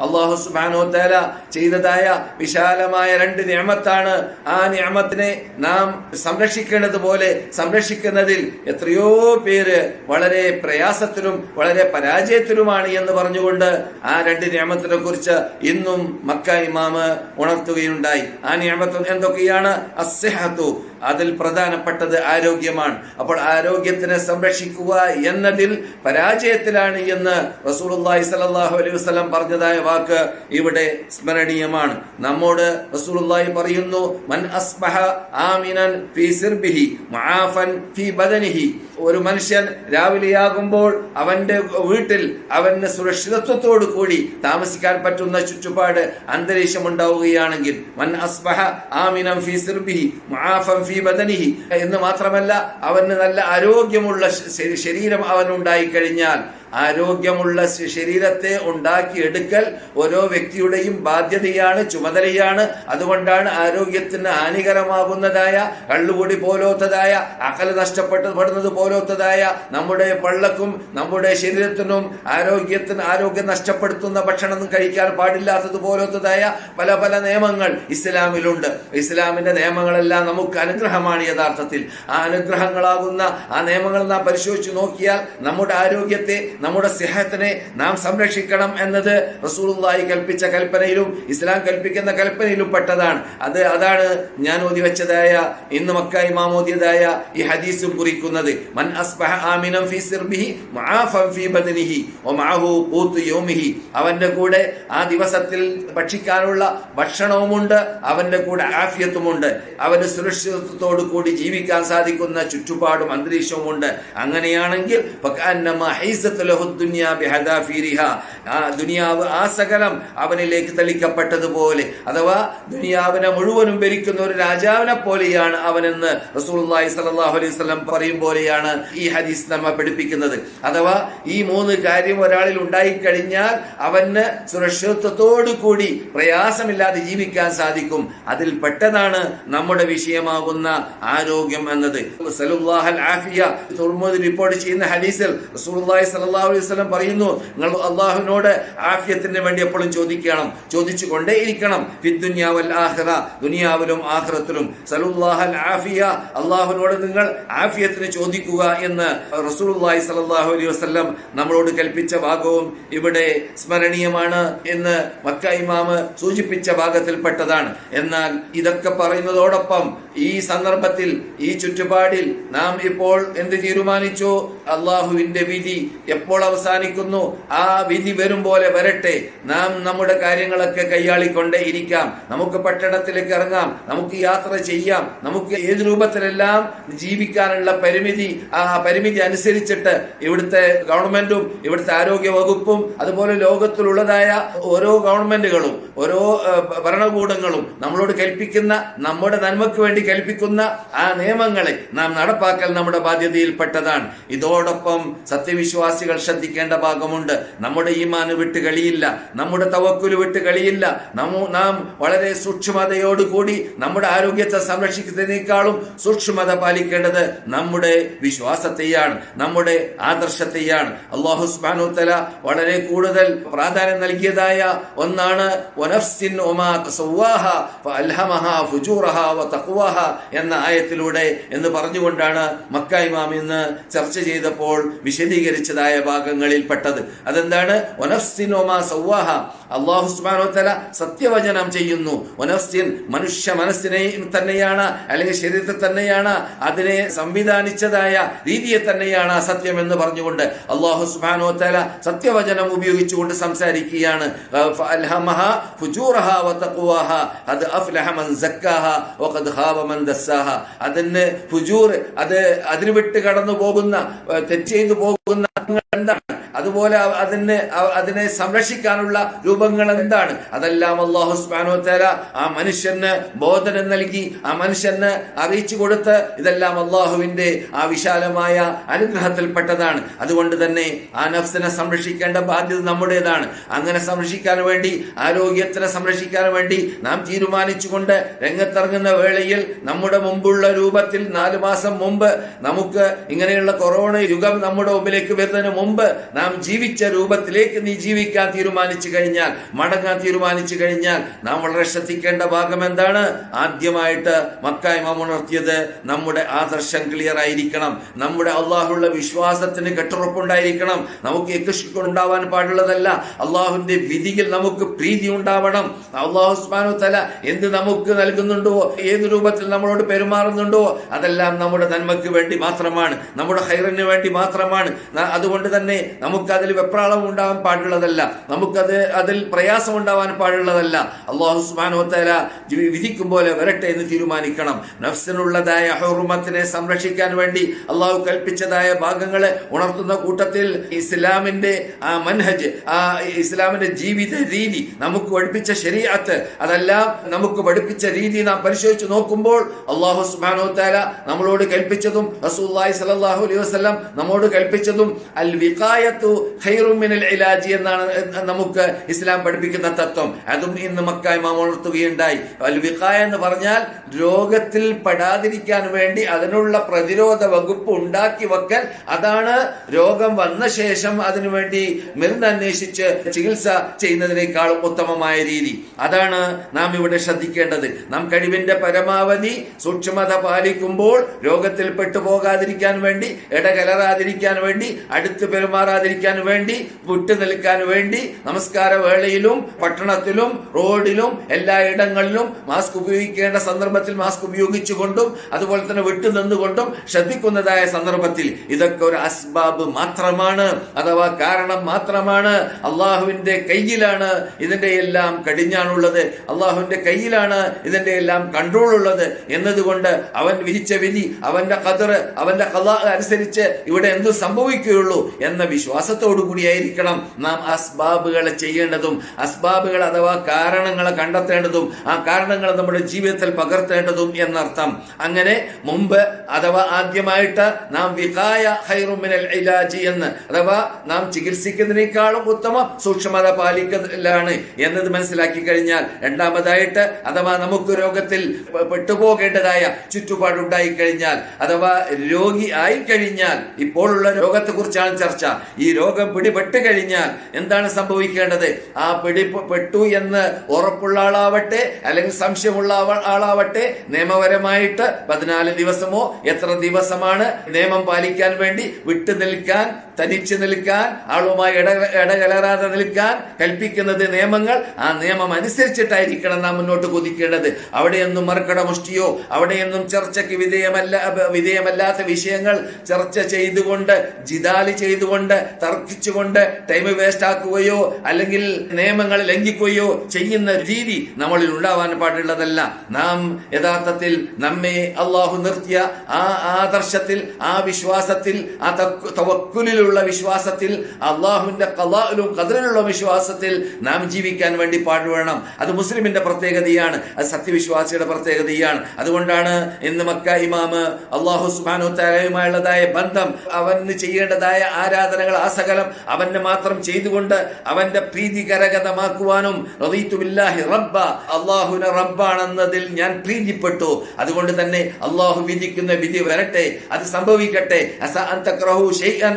അള്ളാഹു സുബാനോ തേല ചെയ്തതായ വിശാലമായ രണ്ട് നിയമത്താണ്. ആ നിയമത്തിനെ നാം സംരക്ഷിക്കേണ്ടത് പോലെ സംരക്ഷിക്കുന്നതിൽ എത്രയോ പേര് വളരെ പ്രയാസത്തിലും വളരെ പരാജയത്തിലുമാണ് എന്ന് പറഞ്ഞുകൊണ്ട് ആ രണ്ട് നിയമത്തിനെ കുറിച്ച് ഇന്നും മക്ക ഇമാമ് ഉണർത്തുകയുണ്ടായി. ആ നിയമത്ത് എന്തൊക്കെയാണ്? അസ്സഹത്തു അതിൽ പ്രധാനപ്പെട്ടത് ആരോഗ്യമാണ്. അപ്പോൾ ആരോഗ്യത്തിനെ സംരക്ഷിക്കുക എന്നതിൽ പരാജയത്തിലാണ് എന്ന് റസൂലുള്ളാഹി സലാഹു അലൈഹി വസല്ലം പറഞ്ഞതായ വാക്ക് ഇവിടെ സ്മരണീയമാണ്. നമ്മോട് റസൂലുള്ളാഹി പറയുന്നു മൻ അസ്ബഹ ആമിനൻ ഫി മുആഫൻ ഫി ബദനിഹി. ഒരു മനുഷ്യൻ രാവിലെയാകുമ്പോൾ അവന്റെ വീട്ടിൽ അവന് സുരക്ഷിതത്വത്തോടു കൂടി താമസിക്കാൻ പറ്റുന്ന ചുറ്റുപാട് അന്തരീക്ഷം ഉണ്ടാവുകയാണെങ്കിൽ മൻ അസ്ബഹ ആമിനം ഫി സിർബിഹി മുആഫൻ ഫീ ബദനിഹി. എന്ന് മാത്രമല്ല അവന് നല്ല ആരോഗ്യമുള്ള ശരീരം അവനുണ്ടായി കഴിഞ്ഞാൽ ആരോഗ്യമുള്ള ശരീരത്തെ ഉണ്ടാക്കിയെടുക്കൽ ഓരോ വ്യക്തിയുടെയും ബാധ്യതയാണ് ചുമതലയാണ്. അതുകൊണ്ടാണ് ആരോഗ്യത്തിന് ഹാനികരമാകുന്നതായ കള്ളുകൂടി പോലോത്തതായ അകൽ നഷ്ടപ്പെട്ടപ്പെടുന്നത് പോലോത്തതായ നമ്മുടെ പള്ളക്കും നമ്മുടെ ശരീരത്തിനും ആരോഗ്യത്തിന് ആരോഗ്യം നഷ്ടപ്പെടുത്തുന്ന ഭക്ഷണം കഴിക്കാൻ പാടില്ലാത്തത് പോലോത്തതായ പല പല നിയമങ്ങൾ ഇസ്ലാമിലുണ്ട്. ഇസ്ലാമിന്റെ നിയമങ്ങളെല്ലാം നമുക്ക് അനുഗ്രഹമാണ് യഥാർത്ഥത്തിൽ. ആ അനുഗ്രഹങ്ങളാകുന്ന ആ നിയമങ്ങൾ നാം പരിശോധിച്ച് നോക്കിയാൽ നമ്മുടെ ആരോഗ്യത്തെ നമ്മുടെ സിഹത്തിനെ നാം സംരക്ഷിക്കണം എന്നത് റസൂലുള്ളാഹി കൽപ്പിച്ച കൽപ്പനയിലും ഇസ്ലാം കൽപ്പിക്കുന്ന കൽപ്പനയിലും പെട്ടതാണ്. അത് അതാണ് ഞാൻ ഓതി വെച്ചതായ ഇന്ന് മക്ക ഇമാം ഈ ഹദീസും കുറിക്കുന്നത്. മൻ അസ്ബഹ സിർബിഹി വമഅഹു യൗമിഹി. അവന്റെ കൂടെ ആ ദിവസത്തിൽ ഭക്ഷിക്കാനുള്ള ഭക്ഷണവുമുണ്ട് അവന്റെ കൂടെ ആഫിയത്തുമുണ്ട്. അവന് സുരക്ഷിതത്വത്തോടു കൂടി ജീവിക്കാൻ സാധിക്കുന്ന ചുറ്റുപാടും അന്തരീക്ഷവും ഉണ്ട് അങ്ങനെയാണെങ്കിൽ ദുനിയാവ് ആ സകലം അവനിലേക്ക് തളിക്കപ്പെട്ടതുപോലെ അഥവാ ദുനിയാവിനെ മുഴുവനും ഭരിക്കുന്ന ഒരു രാജാവിനെ പോലെയാണ് അവനെന്ന് റസൂലുള്ളാഹി സ്വല്ലല്ലാഹു അലൈഹി വസല്ലം പറയും പോലെയാണ് ഈ ഹദീസ് നമ്മ പഠിപ്പിക്കുന്നത്. അഥവാ ഈ മൂന്ന് കാര്യം ഒരാളിൽ ഉണ്ടായിക്കഴിഞ്ഞാൽ അവന് സുരക്ഷിതത്വത്തോടു കൂടി പ്രയാസമില്ലാതെ ജീവിക്കാൻ സാധിക്കും. അതിൽ പെട്ടതാണ് നമ്മുടെ വിഷയമാകുന്ന ആരോഗ്യം എന്നത്. ആഫിയ റിപ്പോർട്ട് ചെയ്യുന്ന ഹദീസിൽ റസൂലുള്ളാഹി സ്വല്ലല്ലാഹു അലൈഹി സ്വലം പറയുന്നു നിങ്ങൾ അള്ളാഹുവിനോട് ആഫ്യത്തിന് വേണ്ടി എപ്പോഴും ചോദിക്കണം ചോദിച്ചു കൊണ്ടേ ഇരിക്കണം ഫിദ്ദുന്യാവൽ ആഹ്റ ദുനിയാവിലും ആഹ്റത്തിലും സലുല്ലാഹൽ ആഫിയ അള്ളാഹുവിനോട് നിങ്ങൾ ആഫിയത്തിന് ചോദിക്കുക എന്ന് റസൂലുള്ളാഹി സലല്ലാഹു അലൈഹി വസല്ലം നമ്മളോട് കൽപ്പിച്ച ഭാഗവും ഇവിടെ സ്മരണീയമാണ് എന്ന് മക്ക ഇമാമ് സൂചിപ്പിച്ച ഭാഗത്തിൽപ്പെട്ടതാണ് എന്നാൽ ഇതൊക്കെ പറയുന്നതോടൊപ്പം ഈ സന്ദർഭത്തിൽ ഈ ചുറ്റുപാടിൽ നാം ഇപ്പോൾ എന്ത് തീരുമാനിച്ചു? അള്ളാഹുവിന്റെ വിധി എപ്പോൾ അവസാനിക്കുന്നു? ആ വിധി വരും പോലെ വരട്ടെ. നാം നമ്മുടെ കാര്യങ്ങളൊക്കെ കൈയാളിക്കൊണ്ടേ ഇരിക്കാം. നമുക്ക് പട്ടണത്തിലേക്ക് ഇറങ്ങാം. നമുക്ക് യാത്ര ചെയ്യാം. നമുക്ക് ഏത് രൂപത്തിലെല്ലാം ജീവിക്കാനുള്ള പരിമിതി ആ പരിമിതി അനുസരിച്ചിട്ട് ഇവിടുത്തെ ഗവൺമെന്റും ഇവിടുത്തെ ആരോഗ്യ വകുപ്പും അതുപോലെ ലോകത്തിലുള്ളതായ ഓരോ ഗവൺമെന്റുകളും ഓരോ ഭരണകൂടങ്ങളും നമ്മളോട് കൽപ്പിക്കുന്ന നമ്മുടെ നന്മയ്ക്ക് വേണ്ടി കൽപ്പിക്കുന്ന ആ നിയമങ്ങളെ നാം നടപ്പാക്കൽ നമ്മുടെ ബാധ്യതയിൽപ്പെട്ടതാണ്. ഇതോടൊപ്പം സത്യവിശ്വാസികൾ ശ്രദ്ധിക്കേണ്ട ഭാഗമുണ്ട്. നമ്മുടെ ഈമാന് വിട്ട് കളിയില്ല. നമ്മുടെ തവക്കുൽ വിട്ട് കളിയില്ല. നാം വളരെ സൂക്ഷ്മതയോടുകൂടി നമ്മുടെ ആരോഗ്യത്തെ സംരക്ഷിക്കുന്നതിനേക്കാളും സൂക്ഷ്മത പാലിക്കേണ്ടത് നമ്മുടെ വിശ്വാസത്തെയാണ് നമ്മുടെ ആദർശത്തെയാണ്. അള്ളാഹു സുബ്ഹാനഹു തആല വളരെ കൂടുതൽ പ്രാധാന്യം നൽകിയതായ ഒന്നാണ് ഒനഫ്സിൻ ഒമാ സൗവാഹ അൽഹമഹ ഫുജൂറഹ എന്ന ആയത്തിലൂടെ എന്ന് പറഞ്ഞുകൊണ്ടാണ് മക്ക ഇന്ന് ചർച്ച ചെയ്തപ്പോൾ വിശദീകരിച്ചതായ ഭാഗങ്ങളിൽ പെട്ടത് അതെന്താണ്? വനഫ്സിൻ വമാ സവ്വാഹ. അള്ളാഹു സത്യവചനം ചെയ്യുന്നു. വനഫ്സിൻ മനുഷ്യ മനസ്സിനെ തന്നെയാണ് അല്ലെങ്കിൽ ശരീരത്തെ തന്നെയാണ് അതിനെ സംവിധാനിച്ചതായ രീതിയെ തന്നെയാണ് സത്യം എന്ന് പറഞ്ഞുകൊണ്ട് അള്ളാഹു സുബ്ഹാനഹു തആല സത്യവചനം ഉപയോഗിച്ചുകൊണ്ട് സംസാരിക്കുകയാണ്. അത് അഫ്ലഹ മൻ സക്കാഹ. വഖദ് ഖാബ മൻ ദസ്സാഹ. അതിന് ഫുജൂർ അത് അതിന് വിട്ട് കടന്നു പോകുന്ന തെറ്റ് ചെയ്തു പോകുന്ന എന്താണ്? അതുപോലെ അതിനെ അതിന് സംരക്ഷിക്കാനുള്ള രൂപങ്ങൾ എന്താണ്? അതെല്ലാം അള്ളാഹു സ്മാനോ വതആല ആ മനുഷ്യന് ബോധനം നൽകി ആ മനുഷ്യന് അറിയിച്ചു കൊടുത്ത് ഇതെല്ലാം അള്ളാഹുവിന്റെ ആ വിശാലമായ അനുഗ്രഹത്തിൽപ്പെട്ടതാണ്. അതുകൊണ്ട് തന്നെ ആ നഫ്സിനെ സംരക്ഷിക്കേണ്ട ബാധ്യത നമ്മുടേതാണ്. അങ്ങനെ സംരക്ഷിക്കാൻ വേണ്ടി ആരോഗ്യത്തിനെ സംരക്ഷിക്കാൻ വേണ്ടി നാം തീരുമാനിച്ചുകൊണ്ട് രംഗത്തിറങ്ങുന്ന വേളയിൽ നമ്മുടെ മുമ്പുള്ള രൂപത്തിൽ നാലു മാസം മുമ്പ് നമുക്ക് ഇങ്ങനെയുള്ള കൊറോണ യുഗം നമ്മുടെ മുമ്പിലേക്ക് വരുന്നതിന് മുമ്പ് നാം ജീവിച്ച രൂപത്തിലേക്ക് നീ ജീവിക്കാൻ തീരുമാനിച്ചു കഴിഞ്ഞാൽ മടങ്ങാൻ തീരുമാനിച്ചു കഴിഞ്ഞാൽ നാം വളരെ ശ്രദ്ധിക്കേണ്ട ഭാഗം എന്താണ്? ആദ്യമായിട്ട് മക്ക ഇമാം ഉണർത്തിയത് നമ്മുടെ ആദർശം ക്ലിയർ ആയിരിക്കണം. നമ്മുടെ അള്ളാഹുള്ള വിശ്വാസത്തിന് കെട്ടുറപ്പുണ്ടായിരിക്കണം. നമുക്ക് യക്കുഷിക്ക് ഉണ്ടാവാൻ പാടുള്ളതല്ല. അള്ളാഹുവിന്റെ വിധിയിൽ നമുക്ക് പ്രീതി ഉണ്ടാവണം. അള്ളാഹു ഉസ്മാനു തല എന്ത് നമുക്ക് നൽകുന്നുണ്ടോ? ഏത് രൂപത്തിൽ നമ്മളോട് പെരുമാറുന്നുണ്ടോ? അതെല്ലാം നമ്മുടെ നന്മയ്ക്ക് വേണ്ടി മാത്രമാണ്. നമ്മുടെ ഹൈറിന് വേണ്ടി മാത്രമാണ്. അതുകൊണ്ട് തന്നെ നമുക്ക് അതിൽ വെപ്രാളം ഉണ്ടാവാൻ പാടുള്ളതല്ല. നമുക്കത് അതിൽ പ്രയാസം ഉണ്ടാവാൻ പാടുള്ളതല്ല. അള്ളാഹു സുബ്ഹാനഹു തല വിധിക്കും പോലെ വരട്ടെ എന്ന് തീരുമാനിക്കണം. നഫ്സിനുള്ളതായ അഹോർമത്തിനെ സംരക്ഷിക്കാൻ വേണ്ടി അള്ളാഹു കൽപ്പിച്ചതായ ഭാഗങ്ങളെ ഉണർത്തുന്ന കൂട്ടത്തിൽ ഇസ്ലാമിന്റെ ആ മൻഹജ് ആ ഇസ്ലാമിന്റെ ജീവിത രീതി നമുക്ക് പഠിപ്പിച്ച ശരീഅത്ത് അതെല്ലാം നമുക്ക് പഠിപ്പിച്ച രീതി നാം പരിശോധിച്ച് നോക്കുമ്പോൾ അള്ളാഹു സുബ്ഹാനഹു തആല നമ്മളോട് കൽപ്പിച്ചതും റസൂലുള്ളാഹി സ്വല്ലല്ലാഹു അലൈഹി വസല്ലം നമ്മോട് കൽപ്പിച്ചതും അൽ വിഖായത്തു ഖൈറു മിനൽ ഇലാജി എന്നാണ് നമുക്ക് ഇസ്ലാം പഠിപ്പിക്കുന്ന തത്വം. അതും ഇന്ന് മക്ക ഇമാം ഉണർത്തുകയുണ്ടായി. അൽ എന്ന് പറഞ്ഞാൽ രോഗത്തിൽ പെടാതിരിക്കാൻ വേണ്ടി അതിനുള്ള പ്രതിരോധ വകുപ്പ് ഉണ്ടാക്കി വെക്കൽ. അതാണ് രോഗം വന്ന ശേഷം അതിനുവേണ്ടി മരുന്ന് അന്വേഷിച്ച് ചികിത്സ ചെയ്യുന്നതിനേക്കാൾ ഉത്തമമായ രീതി. അതാണ് നാം ഇവിടെ ശ്രദ്ധിക്കേണ്ടത്. നാം കഴിവിന്റെ പരമാവധി സൂക്ഷ്മത പാലിക്കുമ്പോൾ രോഗത്തിൽ പെട്ടുപോകാതിരിക്കാൻ വേണ്ടി ഇടകലറാതിരിക്കാൻ വേണ്ടി അടുത്ത് പെരുമാറാതിരിക്കാൻ വേണ്ടി വിട്ടു നിൽക്കാൻ വേണ്ടി നമസ്കാര വേളയിലും പട്ടണത്തിലും റോഡിലും എല്ലാ ഇടങ്ങളിലും മാസ്ക് ഉപയോഗിക്കേണ്ട സന്ദർഭത്തിൽ മാസ്ക് ഉപയോഗിച്ചുകൊണ്ടും അതുപോലെ തന്നെ വിട്ടു നിന്നുകൊണ്ടും ശ്രദ്ധിക്കുന്നതായ സന്ദർഭത്തിൽ ഇതൊക്കെ ഒരു അസ്ബാബ് മാത്രമാണ് അഥവാ കാരണം മാത്രമാണ്. അള്ളാഹുവിന്റെ കയ്യിലാണ് ഇതിന്റെ എല്ലാം കടിഞ്ഞാണുള്ളത്. അള്ളാഹുവിന്റെ കയ്യിലാണ് ഇതിന്റെ എല്ലാം കൺട്രോൾ ഉള്ളത് എന്നതുകൊണ്ട് അവൻ വിധിച്ച വിധി അവന്റെ കതർ അവന്റെ കഥ അനുസരിച്ച് ഇവിടെ എന്തു സംഭവിക്കുകയുള്ളൂ എന്ന വിശ്വാസത്തോടു കൂടിയായിരിക്കണം നാം അസ്ബാബുകളെ ചെയ്യേണ്ടതും അസ്ബാബുകൾ അഥവാ കാരണങ്ങളെ കണ്ടെത്തേണ്ടതും ആ കാരണങ്ങൾ നമ്മുടെ ജീവിതത്തിൽ പകർത്തേണ്ടതും എന്നർത്ഥം. അങ്ങനെ മുമ്പ് അഥവാ ആദ്യമായിട്ട് നാം വിഹായ ഹൈറുമിനൽ ഇലാജി എന്ന് അഥവാ നാം ചികിത്സിക്കുന്നതിനേക്കാളും ഉത്തമ സൂക്ഷ്മത പാലിക്കലാണ് എന്നത് മനസ്സിലാക്കി കഴിഞ്ഞാൽ രണ്ടാമതായിട്ട് അഥവാ നമുക്ക് രോഗത്തിൽ പെട്ടുപോകേണ്ടതായ ചുറ്റുപാടുണ്ടായി കഴിഞ്ഞാൽ അഥവാ രോഗി ആയി കഴിഞ്ഞാൽ ഇപ്പോഴുള്ള രോഗത്തെ കുറിച്ചാണ് ചർച്ച. ഈ രോഗം പിടിപെട്ട് കഴിഞ്ഞാൽ എന്താണ് സംഭവിക്കേണ്ടത്? ആ പിടിപെട്ടു എന്ന് ഉറപ്പുള്ള ആളാവട്ടെ അല്ലെങ്കിൽ സംശയമുള്ള ആളാവട്ടെ നിയമപരമായിട്ട് പതിനാല് ദിവസമോ എത്ര ദിവസമാണ് നിയമം പാലിക്കാൻ വേണ്ടി വിട്ടു നിൽക്കാൻ തനിച്ച് നിൽക്കാൻ ആളുമായി ഇട ഇടകലരാതെ നിൽക്കാൻ കൽപ്പിക്കുന്നത് നിയമങ്ങൾ ആ നിയമം അനുസരിച്ചിട്ടായിരിക്കണം നാം മുന്നോട്ട് കുതിക്കേണ്ടത്. അവിടെയൊന്നും മർക്കട മുഷ്ടിയോ അവിടെയൊന്നും ചർച്ചയ്ക്ക് വിധേയമല്ല വിധേയമല്ലാത്ത വിഷയങ്ങൾ ചർച്ച ചെയ്തുകൊണ്ട് ജിദാലി ചെയ്തുകൊണ്ട് തർക്കിച്ചുകൊണ്ട് ടൈം വേസ്റ്റ് ആക്കുകയോ അല്ലെങ്കിൽ നിയമങ്ങൾ ലംഘിക്കുകയോ ചെയ്യുന്ന രീതി നമ്മളിൽ ഉണ്ടാവാൻ പാടുള്ളതല്ല. നാം യഥാർത്ഥത്തിൽ നമ്മെ അള്ളാഹു നിർത്തിയ ആ ആദർശത്തിൽ ആ വിശ്വാസത്തിൽ ആ തക്ക- തവക്കുലിലുള്ള വിശ്വാസത്തിൽ അള്ളാഹുവിന്റെ കലാലും കതിരിലുള്ള വിശ്വാസത്തിൽ നാം ജീവിക്കാൻ വേണ്ടി പാടുവേണം അത് മുസ്ലിമിന്റെ പ്രത്യേകതയാണ്. അത് സത്യവിശ്വാസിയുടെ പ്രത്യേകതയാണ്. അതുകൊണ്ടാണ് ഇന്ന് മക്ക ഇമാമ് അള്ളാഹു സുബാനു ബന്ധം അവന് ചെയ്യേണ്ടതായ ആരാധനകൾ ആ സകലം അവന് മാത്രം ചെയ്തുകൊണ്ട് അവന്റെ പ്രീതി കരഗതമാക്കുവാനും റബ്ബ അള്ളാഹുവിനെ റബ്ബാണെന്നതിൽ ഞാൻ പ്രീതിപ്പെട്ടു. അതുകൊണ്ട് തന്നെ അള്ളാഹു വിധിക്കുന്ന വിധി വരട്ടെ അത് സംഭവിക്കട്ടെ. അസ അന്തക്രഹു തക്റഹു ഷൈഅൻ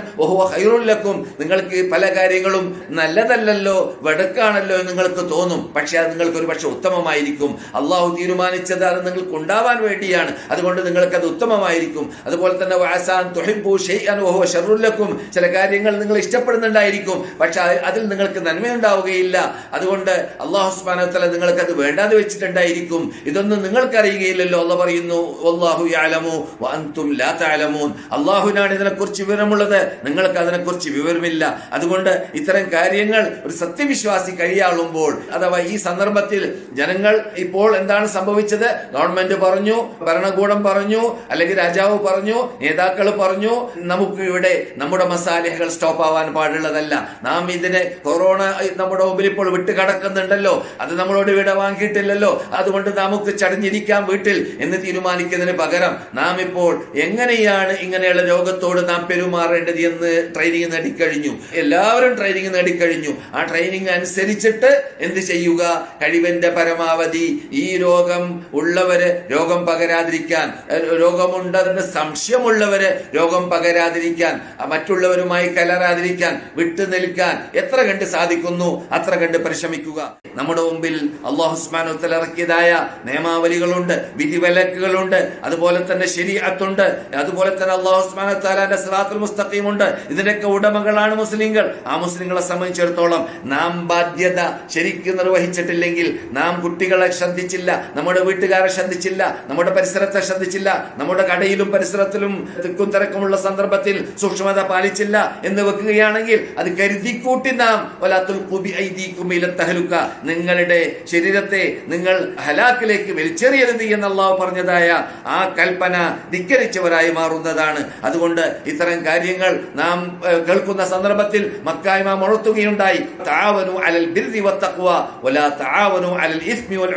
ഖൈറുൽ നിങ്ങൾക്ക് പല കാര്യങ്ങളും നല്ലതല്ലല്ലോ വെടുക്കാണല്ലോ എന്ന് നിങ്ങൾക്ക് തോന്നും. പക്ഷെ അത് നിങ്ങൾക്ക് ഒരു പക്ഷെ ഉത്തമമായിരിക്കും. അള്ളാഹു തീരുമാനിച്ചത് അത് നിങ്ങൾക്ക് ഉണ്ടാവാൻ വേണ്ടിയാണ്. അതുകൊണ്ട് നിങ്ങൾക്ക് അത് ഉത്തമമായിരിക്കും. അതുപോലെ തന്നെ വാസാൻ തുഹിബ്ബു ഷെയ് വഹുവ ശർറുൽ ലക്കും. ചില കാര്യങ്ങൾ നിങ്ങൾ ഇഷ്ടപ്പെടുന്നുണ്ടായിരിക്കും. പക്ഷെ അതിൽ നിങ്ങൾക്ക് നന്മയുണ്ടാവുകയില്ല. അതുകൊണ്ട് അള്ളാഹു തആല നിങ്ങൾക്ക് അത് വേണ്ടാതെ വെച്ചിട്ടുണ്ടായിരിക്കും. ഇതൊന്നും നിങ്ങൾക്കറിയുകയില്ലല്ലോ. അല്ല പറയുന്നു അള്ളാഹു യഅലമു അന്തും ലാ തഅലമൂൻ. അള്ളാഹുവിനാണ് ഇതിനെക്കുറിച്ച് വിവരമുള്ളത്. നിങ്ങൾക്ക് അതിനെക്കുറിച്ച് വിവരമില്ല. അതുകൊണ്ട് ഇത്തരം കാര്യങ്ങൾ ഒരു സത്യവിശ്വാസി കഴിയാളുമ്പോൾ അഥവാ ഈ സന്ദർഭത്തിൽ ജനങ്ങൾ ഇപ്പോൾ എന്താണ് സംഭവിച്ചത്? ഗവൺമെന്റ് പറഞ്ഞു ഭരണകൂടം പറഞ്ഞു അല്ലെങ്കിൽ രാജാവ് പറഞ്ഞു നേതാക്കൾ പറഞ്ഞു നമുക്ക് ഇവിടെ നമ്മുടെ മസാലകൾ സ്റ്റോപ്പ് ആവാൻ പാടുള്ളതല്ല. നാം ഇതിനെ കൊറോണ നമ്മുടെ മുമ്പിൽ ഇപ്പോൾ വിട്ട് കടക്കുന്നുണ്ടല്ലോ. അത് നമ്മളോട് വിട വാങ്ങിയിട്ടില്ലല്ലോ. അതുകൊണ്ട് നമുക്ക് ചടഞ്ഞിരിക്കാം വീട്ടിൽ എന്ന് തീരുമാനിക്കുന്നതിന് പകരം നാം ഇപ്പോൾ എങ്ങനെയാണ് ഇങ്ങനെയുള്ള രോഗത്തോട് നാം പെരുമാറേണ്ടത് എന്ന് ട്രെയിനിങ് നേടിക്കഴിഞ്ഞു. എല്ലാവരും ട്രെയിനിങ് നേടിക്കഴിഞ്ഞു. ആ ട്രെയിനിങ് അനുസരിച്ചിട്ട് എന്ത് ചെയ്യുക? കഴിവിന്റെ പരമാവധി ഈ രോഗം ഉള്ളവര് രോഗം പകരാതിരിക്കാൻ. രോഗമുണ്ടെന്ന് സംശയമുള്ളവര് രോഗം പകരാതിരിക്കാൻ. മറ്റുള്ളവരുമായി കലരാതിരിക്കാൻ വിട്ടു നിൽക്കാൻ എത്ര കണ്ട് സാധിക്കുന്നു? അത്ര കണ്ട് പരിശ്രമിക്കുക. നമ്മുടെ മുമ്പിൽ അള്ളാഹു ഉസ്മാനുത്തൽ ഇറക്കിയതായ നിയമാവലികളുണ്ട് വിധിവിലക്കുകളുണ്ട്. അതുപോലെ തന്നെ ശരീഅത്തുണ്ട്. അതുപോലെ തന്നെ അള്ളാഹുസ്മാനത്താലാന്റെ സിറാത്തുൽ മുസ്തഖീമുണ്ട്. ഇതിന്റെയൊക്കെ ഉടമകളാണ് മുസ്ലിങ്ങൾ. ആ മുസ്ലിങ്ങളെ സംബന്ധിച്ചിടത്തോളം നാം ബാധ്യത ശരിക്കും നിർവഹിച്ചിട്ടില്ലെങ്കിൽ നാം കുട്ടികളെ ശ്രദ്ധിച്ചില്ല നമ്മുടെ വീട്ടുകാരെ ശ്രദ്ധിച്ചില്ല നമ്മുടെ പരിസരത്തെ ശ്രദ്ധിച്ചില്ല നമ്മുടെ കടയിലും പരിസരത്തിലും തിക്കും തിരക്കുമുള്ള സന്ദർഭത്തിൽ സൂക്ഷ്മത പാലിച്ചില്ല എന്ന് വെക്കുകയാണെങ്കിൽ അത് കരുതിക്കൂട്ടി നാം ഒലാത്തുൽ ഖുബി ഐദീകും ഇല തഹലുക നിങ്ങളുടെ ശരീരത്തെ നിങ്ങൾ ഹലാക്കിലേക്ക് വലിച്ചെറിയരുത് എന്ന് അള്ളാഹു പറഞ്ഞതായ ആ കൽപ്പന ധിക്കരിച്ചവരായി മാറുന്നതാണ്. അതുകൊണ്ട് ഇത്തരം കാര്യങ്ങൾ നാം ഏഹ്, കേൾക്കുന്ന സന്ദർഭത്തിൽ മക്കായ്മ മുഴത്തുകയുണ്ടായി. താവനു അലൽ ബിർദി വത്തഖ്വ വലാ താവനു അലൽ ഇസ്മി വൽ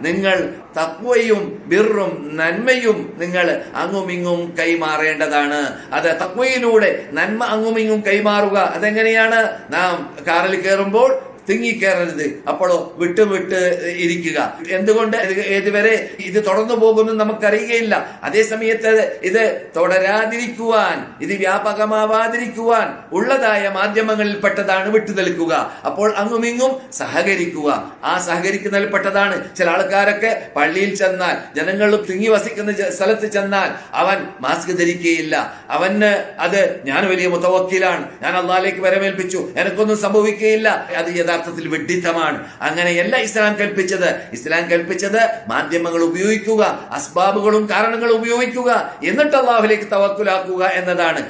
നിങ്ങൾ തക്വയും ബിറും നന്മയും നിങ്ങൾ അങ്ങുമിങ്ങും കൈമാറേണ്ടതാണ്. അത് തക്വയിലൂടെ നന്മ അങ്ങുമിങ്ങും കൈമാറുക അതെങ്ങനെയാണ്? നാം കാറിൽ കയറുമ്പോൾ തിങ്ങിക്കയറരുത്. അപ്പോഴോ വിട്ട് വിട്ട് ഇരിക്കുക. എന്തുകൊണ്ട്? ഏതുവരെ ഇത് തുടർന്നു പോകുന്നു നമുക്കറിയുകയില്ല. അതേ സമയത്ത് ഇത് തുടരാതിരിക്കുവാൻ ഇത് വ്യാപകമാവാതിരിക്കുവാൻ ഉള്ളതായ മാധ്യമങ്ങളിൽ പെട്ടതാണ് വിട്ടു നിൽക്കുക. അപ്പോൾ അങ്ങുമിങ്ങും സഹകരിക്കുക. ആ സഹകരിക്കുന്നതിൽ പെട്ടതാണ്. ചില ആൾക്കാരൊക്കെ പള്ളിയിൽ ചെന്നാൽ ജനങ്ങൾ തിങ്ങി വസിക്കുന്ന സ്ഥലത്ത് ചെന്നാൽ അവൻ മാസ്ക് ധരിക്കുകയില്ല. അവന് അത് ഞാൻ വലിയ മുത്തവക്കിലാണ്. ഞാൻ അള്ളാലേക്ക് വരമേൽപ്പിച്ചു. എനിക്കൊന്നും സംഭവിക്കുകയില്ല. അത് യഥാർത്ഥത്തിൽ വിഡ്ഢിത്തമാണ്. അങ്ങനെയല്ല ഇസ്ലാം കൽപ്പിച്ചത്. ഇസ്ലാം കൽപ്പിച്ചത് മാധ്യമങ്ങൾ ഉപയോഗിക്കുക അസ്ബാബുകളും കാരണങ്ങളും ഉപയോഗിക്കുക എന്നിട്ട് അള്ളാഹുലേക്ക് തവക്കുലാക്കുക എന്നതാണ്.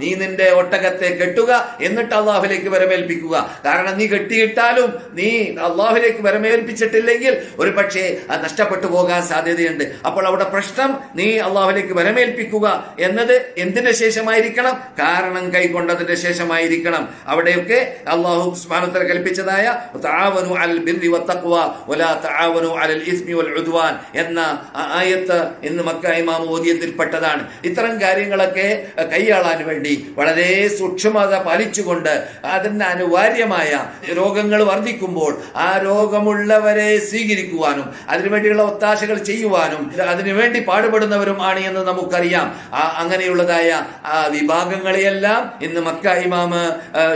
നീ നിന്റെ ഒട്ടകത്തെ കെട്ടുക എന്നിട്ട് അള്ളാഹുലേക്ക് വരമേൽപ്പിക്കുക. കാരണം നീ കെട്ടിയിട്ടാലും നീ അള്ളാഹുലേക്ക് വരമേൽപ്പിച്ചിട്ടില്ലെങ്കിൽ ഒരു പക്ഷേ അത് നഷ്ടപ്പെട്ടു പോകാൻ സാധ്യതയുണ്ട്. അപ്പോൾ അവിടെ പ്രശ്നം നീ അള്ളാഹുലേക്ക് വരമേൽപ്പിക്കുക എന്നത് എന്തിന്റെ ശേഷമായിരിക്കണം? കാരണം കൈക്കൊണ്ടതിന്റെ ശേഷമായിരിക്കണം. അവിടെയൊക്കെ അള്ളാഹു സുബ്ഹാനഹു കൽപ്പിച്ചതായ തആവനു അലൽ ബിർരി വത്തഖ്വ വലാ തആവനു അലൽ ഇസ്മി വൽ ഉദ്വാൻ എന്ന ആയത്ത് ഇന്ന് മക്ക ഇമാം ഇത്തരം കാര്യങ്ങളൊക്കെ കൈയാളാൻ വേണ്ടി വളരെ സൂക്ഷ്മത പാലിച്ചുകൊണ്ട് അതിന് അനിവാര്യമായ രോഗങ്ങൾ വർദ്ധിക്കുമ്പോൾ ആ രോഗമുള്ളവരെ സ്വീകരിക്കുവാനും അതിനുവേണ്ടിയുള്ള ഒത്താശകൾ ചെയ്യുവാനും അതിനുവേണ്ടി പാടുപെടുന്നവരും ആണ് എന്ന് നമുക്കറിയാം. അങ്ങനെയുള്ളതായ വിഭാഗങ്ങളെയെല്ലാം ഇന്ന് മക്ക ഇമാമ്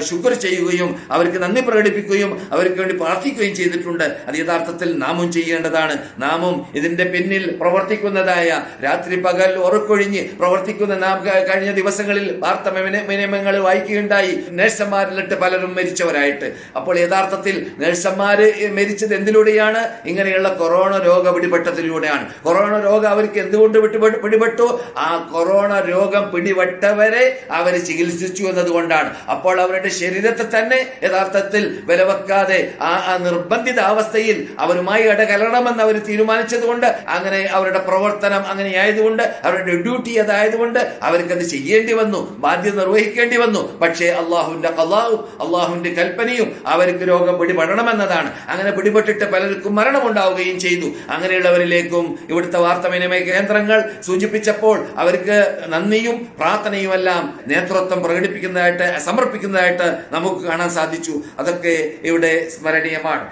ശുക്ർ ചെയ്യുകയും അവർക്ക് നന്ദി പ്രകടിപ്പിക്കുകയും അവർക്ക് വേണ്ടി പ്രാർത്ഥിക്കുകയും ചെയ്തിട്ടുണ്ട്. അത് യഥാർത്ഥത്തിൽ നാമും ചെയ്യേണ്ടതാണ്. നാമും ഇതിന്റെ പിന്നിൽ പ്രവർത്തിക്കുന്നതായ രാത്രി പകൽ ഉറക്കൊഴിഞ്ഞ് പ്രവർത്തിക്കുന്ന നാം കഴിഞ്ഞ ദിവസങ്ങളിൽ വാർത്ത വിനിമയങ്ങൾ വായിക്കുകയുണ്ടായി. നഴ്സന്മാരിലിട്ട് പലരും മരിച്ചവരായിട്ട്. അപ്പോൾ യഥാർത്ഥത്തിൽ നഴ്സന്മാര് മരിച്ചത് എന്തിലൂടെയാണ്? ഇങ്ങനെയുള്ള കൊറോണ രോഗ പിടിപെട്ടതിലൂടെയാണ്. കൊറോണ രോഗം അവർക്ക് എന്തുകൊണ്ട് പിടിപെട്ടു? ആ കൊറോണ രോഗം പിടിപെട്ടവരെ അവർ ചികിത്സിച്ചു എന്നതുകൊണ്ടാണ്. അപ്പോൾ അവരുടെ ശരീരത്തെ തന്നെ യഥാർത്ഥത്തിൽ വിലവെക്കാതെ ആ നിർബന്ധിത അവസ്ഥയിൽ അവരുമായി ഇടകലരണമെന്ന് അവർ തീരുമാനിച്ചതുകൊണ്ട് അങ്ങനെ അവരുടെ പ്രവർത്തനം അങ്ങനെ ആയതുകൊണ്ട് അവരുടെ ഡ്യൂട്ടി അതായതുകൊണ്ട് അവർക്കത് ചെയ്യേണ്ടി വന്നു ബാധ്യത നിർവഹിക്കേണ്ടി വന്നു. പക്ഷേ അള്ളാഹുവിന്റെ കലാവും അള്ളാഹുവിന്റെ കൽപ്പനയും അവർക്ക് രോഗം പിടിപെടണമെന്നതാണ്. അങ്ങനെ പിടിപെട്ടിട്ട് പലർക്കും മരണമുണ്ടാവുകയും ചെയ്തു. അങ്ങനെയുള്ളവരിലേക്കും ഇവിടുത്തെ വാർത്താവിനിമയ കേന്ദ്രങ്ങൾ സൂചിപ്പിച്ചപ്പോൾ അവർക്ക് നന്ദിയും പ്രാർത്ഥനയുമെല്ലാം നേതൃത്വം പ്രകടിപ്പിക്കുന്നതായിട്ട് സമർപ്പിക്കുന്നതായിട്ട് നമുക്ക് കാണാൻ സാധിച്ചു. അതൊക്കെ ഇവിടെ സ്മരണീയമാണ്.